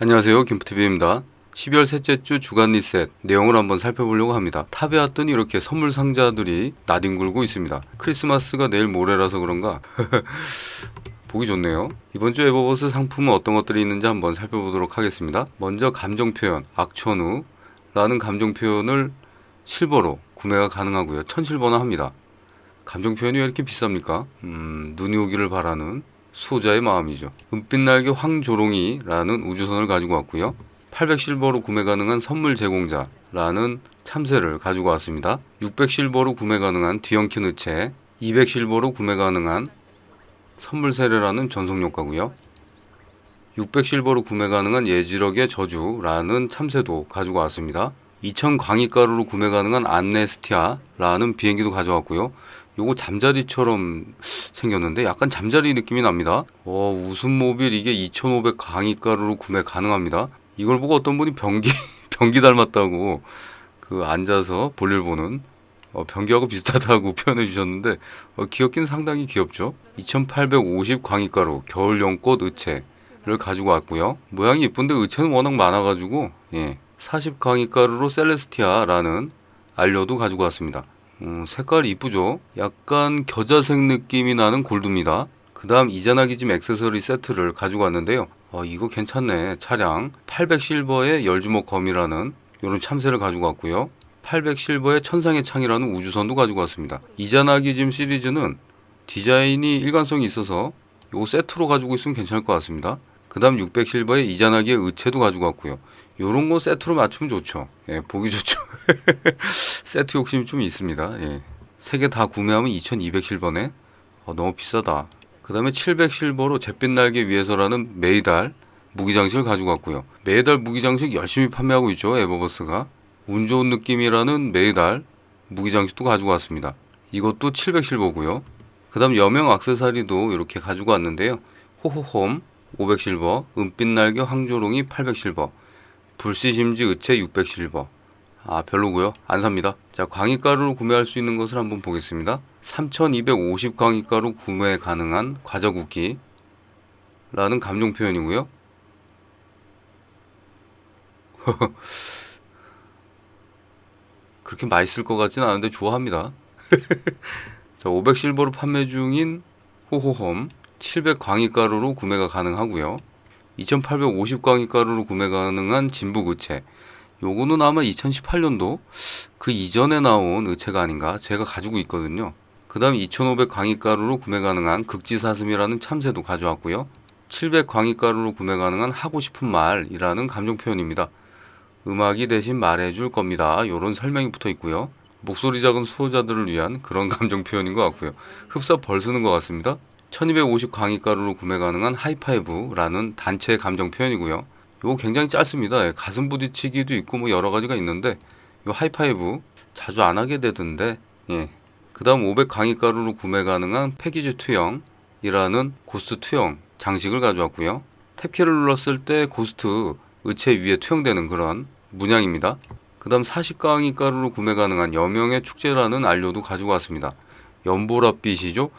안녕하세요. 김프TV입니다. 12월 셋째 주 주간 리셋 내용을 한번 살펴보려고 합니다. 탑에 왔더니 이렇게 선물 상자들이 나뒹굴고 있습니다. 크리스마스가 내일 모레라서 그런가 보기 좋네요. 이번 주 에버버스 상품은 어떤 것들이 있는지 한번 살펴보도록 하겠습니다. 먼저 감정 표현, 악천후라는 감정 표현을 실버로 구매가 가능하고요. 1000실버나 합니다. 감정 표현이 왜 이렇게 비쌉니까? 음, 눈이 오기를 바라는 수호자의 마음이죠. 은빛 날개 황조롱이라는 우주선을 가지고 왔고요. 800실버로 구매 가능한 선물 제공자라는 참새를 가지고 왔습니다. 600실버로 구매 가능한 뒤엉킨 의체, 200실버로 구매 가능한 선물 세례라는 전속 효과고요. 600실버로 구매 가능한 예지력의 저주라는 참새도 가지고 왔습니다. 2000 광희가루로 구매 가능한 안네스티아라는 비행기도 가져왔고요. 요거 잠자리처럼 생겼는데 약간 잠자리 느낌이 납니다. 어, 웃음 모빌 이게 2500 강의가루로 구매 가능합니다. 이걸 보고 어떤 분이 변기 변기 닮았다고 그 앉아서 볼일 보는 어, 변기하고 비슷하다고 표현해 주셨는데 어, 귀엽긴 상당히 귀엽죠. 2850 광희가루 겨울 연꽃 의체를 가지고 왔고요. 모양이 예쁜데 의체는 워낙 많아가지고 예, 40 광희가루로 셀레스티아라는 알료도 가지고 왔습니다. 음, 색깔이 이쁘죠? 약간 겨자색 느낌이 나는 골드입니다. 그 다음 이자나기즘 액세서리 세트를 가지고 왔는데요. 어, 이거 괜찮네. 차량 800 실버의 열주먹 검이라는 이런 참새를 가지고 왔고요. 800 실버의 천상의 창이라는 우주선도 가지고 왔습니다. 이자나기즘 시리즈는 디자인이 일관성이 있어서 요 세트로 가지고 있으면 괜찮을 것 같습니다. 그 다음 600 실버의 이자나기의 의체도 가지고 왔고요. 요런 거 세트로 맞추면 좋죠. 예, 보기 좋죠. 세트 욕심이 좀 있습니다. 예. 세 개 다 구매하면 2200 실버네. 어, 너무 비싸다. 그 다음에 700 실버로 잿빛 날개 위해서라는 메이달 무기장식을 가지고 왔고요. 메이달 무기장식 열심히 판매하고 있죠. 에버버스가. 운 좋은 느낌이라는 메이달 무기장식도 가지고 왔습니다. 이것도 700 실버고요. 그 다음 여명 악세사리도 이렇게 가지고 왔는데요. 호호홈 500 실버, 은빛 날개 황조롱이 800 실버, 불시심지 의체 600 실버. 아 별로고요. 안 삽니다. 자 광희가루로 구매할 수 있는 것을 한번 보겠습니다. 3250 광희가루 구매 가능한 과자국기 라는 감정 표현이고요. 그렇게 맛있을 것 같지는 않은데 좋아합니다. 자, 500 실버로 판매 중인 호호홈 700 광희가루로 구매가 가능하고요. 2850 광희가루로 구매 가능한 진북 의체. 요거는 아마 2018년도 그 이전에 나온 의체가 아닌가 제가 가지고 있거든요. 그 다음 2500 광희가루로 구매 가능한 극지사슴이라는 참새도 가져왔고요. 700 광희가루로 구매 가능한 하고 싶은 말이라는 감정 표현입니다. 음악이 대신 말해줄 겁니다. 요런 설명이 붙어 있고요. 목소리 작은 수호자들을 위한 그런 감정 표현인 것 같고요. 흡사 벌 쓰는 것 같습니다. 1250 광희가루로 구매 가능한 하이파이브라는 단체 감정 표현이고요. 이거 굉장히 짧습니다. 예, 가슴 부딪히기도 있고 뭐 여러 가지가 있는데 이 하이파이브 자주 안 하게 되던데 예. 그다음 500 강의가루로 구매 가능한 패키지 투영이라는 고스트 투영 장식을 가져왔고요. 탭키를 눌렀을 때 고스트 의체 위에 투영되는 그런 문양입니다. 그다음 40 강의가루로 구매 가능한 여명의 축제라는 안료도 가지고 왔습니다. 연보랏빛이죠.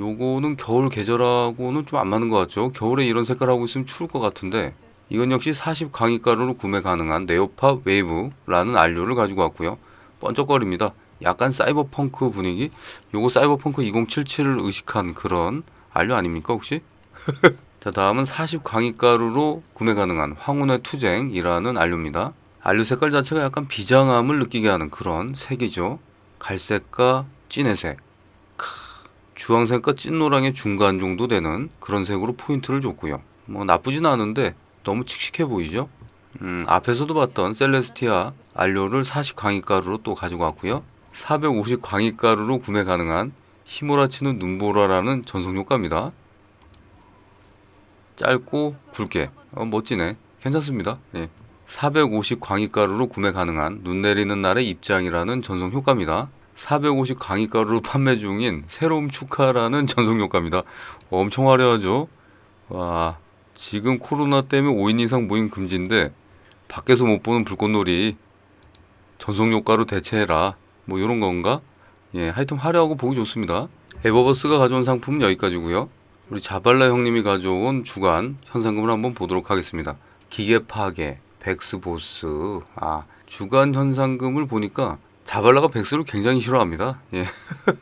요거는 겨울 계절하고는 좀 안 맞는 것 같죠. 겨울에 이런 색깔 하고 있으면 추울 것 같은데 이건 역시 40 강의가루로 구매 가능한 네오팝 웨이브라는 안료를 가지고 왔고요. 번쩍거립니다. 약간 사이버펑크 분위기? 요거 사이버펑크 2077을 의식한 그런 안료 아닙니까 혹시? 자 다음은 40 강의가루로 구매 가능한 황혼의 투쟁이라는 안료입니다. 안료 색깔 자체가 약간 비장함을 느끼게 하는 그런 색이죠. 갈색과 진회색. 크, 주황색과 찐노랑의 중간 정도 되는 그런 색으로 포인트를 줬고요. 뭐 나쁘진 않은데 너무 칙칙해 보이죠? 음, 앞에서도 봤던 셀레스티아 안료를 40 광희가루로 또 가지고 왔고요. 450 광희가루로 구매 가능한 히모라치는 눈보라라는 전속 효과입니다. 짧고 굵게 어, 멋지네. 괜찮습니다. 예. 450 광희가루로 구매 가능한 눈 내리는 날의 입장이라는 전속 효과입니다. 450 광희가루로 판매 중인 새로움 축하라는 전속 효과입니다. 엄청 화려하죠? 와, 지금 코로나 때문에 5인 이상 모임 금지인데 밖에서 못 보는 불꽃놀이 전속 효과로 대체해라. 뭐 이런 건가? 예, 하여튼 화려하고 보기 좋습니다. 에버버스가 가져온 상품은 여기까지고요. 우리 자발라 형님이 가져온 주간 현상금을 한번 보도록 하겠습니다. 기계 파괴, 백스 보스. 아, 주간 현상금을 보니까 자발라가 백스를 굉장히 싫어합니다. 예.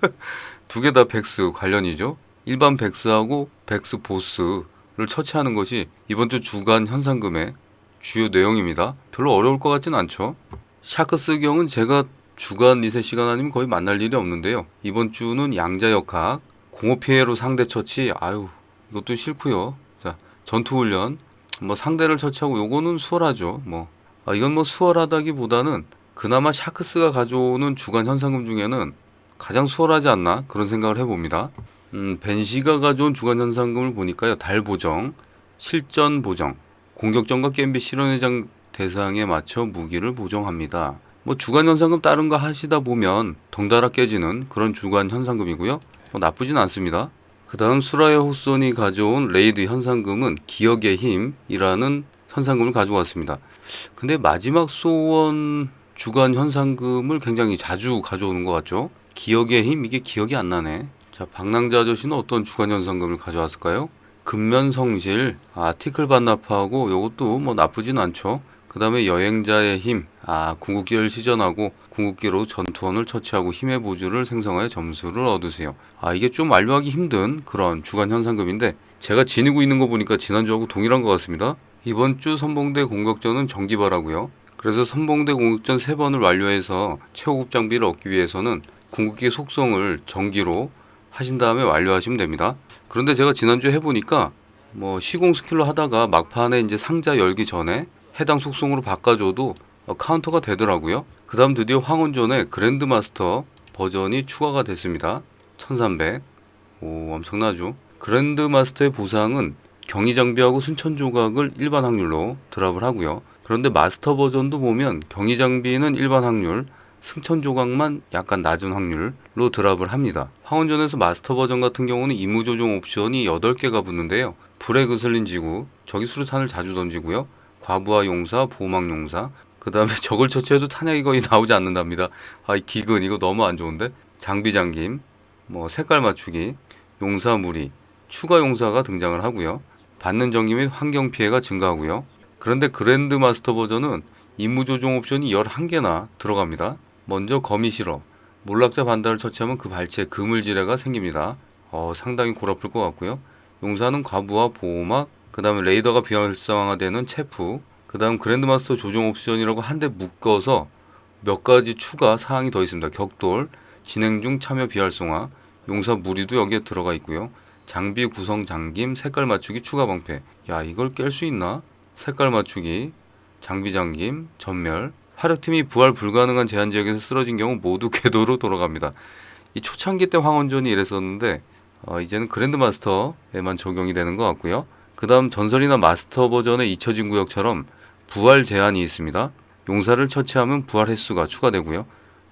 두 개 다 백스 관련이죠. 일반 백스하고 백스 보스를 처치하는 것이 이번 주 주간 현상금의 주요 내용입니다. 별로 어려울 것 같진 않죠. 샤크스 경은 제가 주간 리셋 시간 아니면 거의 만날 일이 없는데요. 이번 주는 양자 역학, 공업 피해로 상대 처치, 아유 이것도 싫고요. 자 전투 훈련, 뭐 상대를 처치하고 요거는 수월하죠. 뭐 아, 이건 뭐 수월하다기보다는 그나마 샤크스가 가져오는 주간 현상금 중에는 가장 수월하지 않나 그런 생각을 해봅니다. 음, 벤시가 가져온 주간 현상금을 보니까요. 달 보정, 실전 보정, 공격전과 게임비 실현회장 대상에 맞춰 무기를 보정합니다. 뭐 주간 현상금 다른 거 하시다 보면 덩달아 깨지는 그런 주간 현상금이고요. 뭐 나쁘진 않습니다. 그 다음 수라의 호손이 가져온 레이드 현상금은 기억의 힘이라는 현상금을 가져왔습니다. 근데 마지막 소원 주간 현상금을 굉장히 자주 가져오는 것 같죠? 기억의 힘 이게 기억이 안 나네. 자 방랑자 아저씨는 어떤 주간 현상금을 가져왔을까요? 근면 성실, 아 티클 반납하고 요것도 뭐 나쁘진 않죠. 그 다음에 여행자의 힘, 아 궁극기를 시전하고 궁극기로 전투원을 처치하고 힘의 보주를 생성하여 점수를 얻으세요. 아 이게 좀 완료하기 힘든 그런 주간 현상금인데 제가 지니고 있는 거 보니까 지난주하고 동일한 것 같습니다. 이번 주 선봉대 공격전은 정기발하고요. 그래서 선봉대 공격전 세번을 완료해서 최고급 장비를 얻기 위해서는 궁극기 속성을 정기로 하신 다음에 완료하시면 됩니다. 그런데 제가 지난주에 해보니까 뭐 시공 스킬로 하다가 막판에 이제 상자 열기 전에 해당 속성으로 바꿔줘도 어, 카운터가 되더라고요. 그 다음 드디어 황혼전에 그랜드마스터 버전이 추가가 됐습니다. 1300. 오, 엄청나죠? 그랜드마스터의 보상은 경이 장비하고 순천 조각을 일반 확률로 드랍을 하고요. 그런데 마스터 버전도 보면 경이 장비는 일반 확률, 승천 조각만 약간 낮은 확률로 드랍을 합니다. 황혼전에서 마스터 버전 같은 경우는 임무 조종 옵션이 8개가 붙는데요. 불의 그슬린 지구, 적이 수류탄을 자주 던지고요. 과부하 용사, 보막 용사, 그 다음에 적을 처치해도 탄약이 거의 나오지 않는답니다. 아, 이 기근 이거 너무 안 좋은데? 장비 잠김, 뭐 색깔 맞추기, 용사 무리, 추가 용사가 등장을 하고요. 받는 전기 및 환경 피해가 증가하고요. 그런데 그랜드 마스터 버전은 임무 조종 옵션이 11개나 들어갑니다. 먼저 거미 실어, 몰락자 반달을 처치하면 그 발치에 그물지뢰가 생깁니다. 어, 상당히 골아플 것 같고요. 용사는 과부하 보호막, 그 다음에 레이더가 비활성화되는 체프, 그 다음 그랜드마스터 조종 옵션이라고 한 대 묶어서 몇 가지 추가 사항이 더 있습니다. 격돌, 진행 중 참여 비활성화, 용사 무리도 여기에 들어가 있고요. 장비 구성 잠김, 색깔 맞추기, 추가 방패. 야 이걸 깰 수 있나? 색깔 맞추기, 장비 잠김, 전멸. 화력팀이 부활 불가능한 제한 지역에서 쓰러진 경우 모두 궤도로 돌아갑니다. 이 초창기 때 황혼전이 이랬었는데 어, 이제는 그랜드마스터에만 적용이 되는 것 같고요. 그 다음 전설이나 마스터 버전의 잊혀진 구역처럼 부활 제한이 있습니다. 용사를 처치하면 부활 횟수가 추가되고요.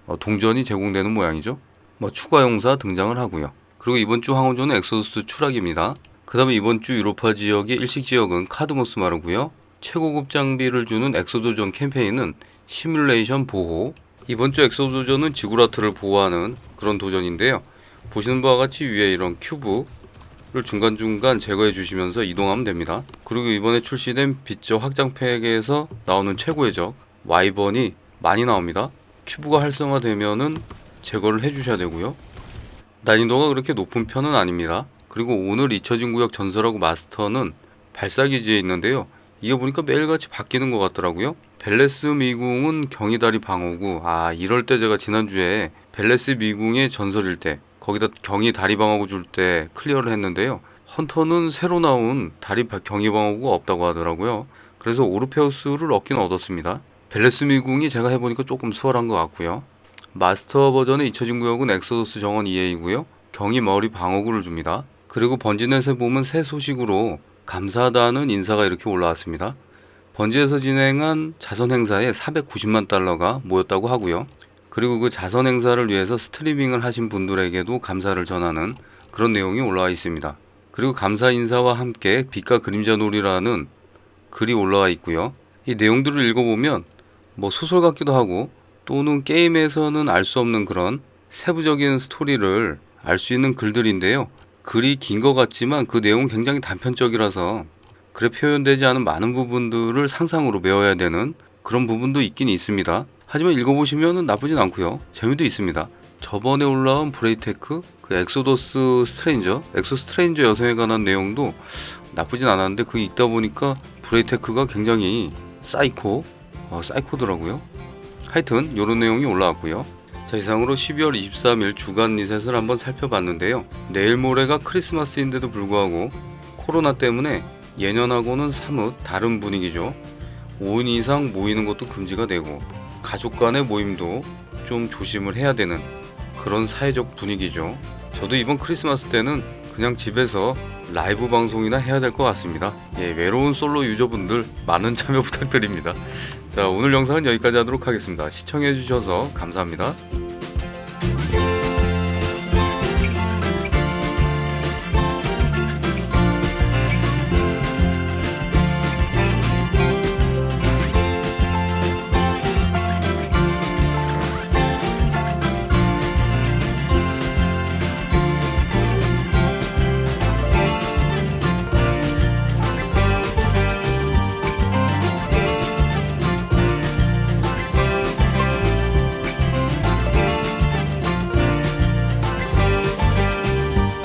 어, 동전이 제공되는 모양이죠. 뭐 추가 용사 등장을 하고요. 그리고 이번 주 황혼전은 엑소더스 추락입니다. 그 다음에 이번 주 유로파 지역의 일식 지역은 카드모스 마르고요. 최고급 장비를 주는 엑소도전 캠페인은 시뮬레이션 보호. 이번 주 엑소도전은 지구라트를 보호하는 그런 도전인데요. 보시는 바와 같이 위에 이런 큐브를 중간중간 제거해 주시면서 이동하면 됩니다. 그리고 이번에 출시된 빛저 확장팩에서 나오는 최고의 적 와이번이 많이 나옵니다. 큐브가 활성화되면은 제거를 해 주셔야 되고요. 난이도가 그렇게 높은 편은 아닙니다. 그리고 오늘 잊혀진 구역 전설하고 마스터는 발사기지에 있는데요. 이게 보니까 매일같이 바뀌는 것 같더라고요. 벨레스 미궁은 경이다리 방어구. 아, 이럴 때 제가 지난주에 벨레스 미궁의 전설일 때 거기다 경이 다리 방어구 줄 때 클리어를 했는데요. 헌터는 새로 나온 다리 바- 경이 방어구가 없다고 하더라고요. 그래서 오르페우스를 얻긴 얻었습니다. 벨레스 미궁이 제가 해보니까 조금 수월한 것 같고요. 마스터 버전의 잊혀진 구역은 엑소더스 정원 2A이고요. 경이 머리 방어구를 줍니다. 그리고 번지넷에 보면 새 소식으로 감사하다는 인사가 이렇게 올라왔습니다. 번지에서 진행한 자선 행사에 490만 달러가 모였다고 하고요. 그리고 그 자선 행사를 위해서 스트리밍을 하신 분들에게도 감사를 전하는 그런 내용이 올라와 있습니다. 그리고 감사 인사와 함께 빛과 그림자 놀이라는 글이 올라와 있고요. 이 내용들을 읽어보면 뭐 소설 같기도 하고 또는 게임에서는 알 수 없는 그런 세부적인 스토리를 알 수 있는 글들인데요. 글이 긴 것 같지만 그 내용은 굉장히 단편적이라서 글에 표현되지 않은 많은 부분들을 상상으로 메워야 되는 그런 부분도 있긴 있습니다. 하지만 읽어보시면 나쁘진 않고요. 재미도 있습니다. 저번에 올라온 브레이테크, 그 엑소더스 스트레인저, 엑소 스트레인저 여성에 관한 내용도 나쁘진 않았는데 그 읽다 보니까 브레이테크가 굉장히 사이코, 어, 사이코더라고요. 하여튼 이런 내용이 올라왔고요. 자 이상으로 12월 23일 주간 리셋을 한번 살펴봤는데요. 내일 모레가 크리스마스인데도 불구하고 코로나 때문에 예년하고는 사뭇 다른 분위기죠. 5인 이상 모이는 것도 금지가 되고 가족 간의 모임도 좀 조심을 해야 되는 그런 사회적 분위기죠. 저도 이번 크리스마스 때는 그냥 집에서 라이브 방송이나 해야 될 것 같습니다. 예, 외로운 솔로 유저분들 많은 참여 부탁드립니다. 자, 오늘 영상은 여기까지 하도록 하겠습니다. 시청해 주셔서 감사합니다.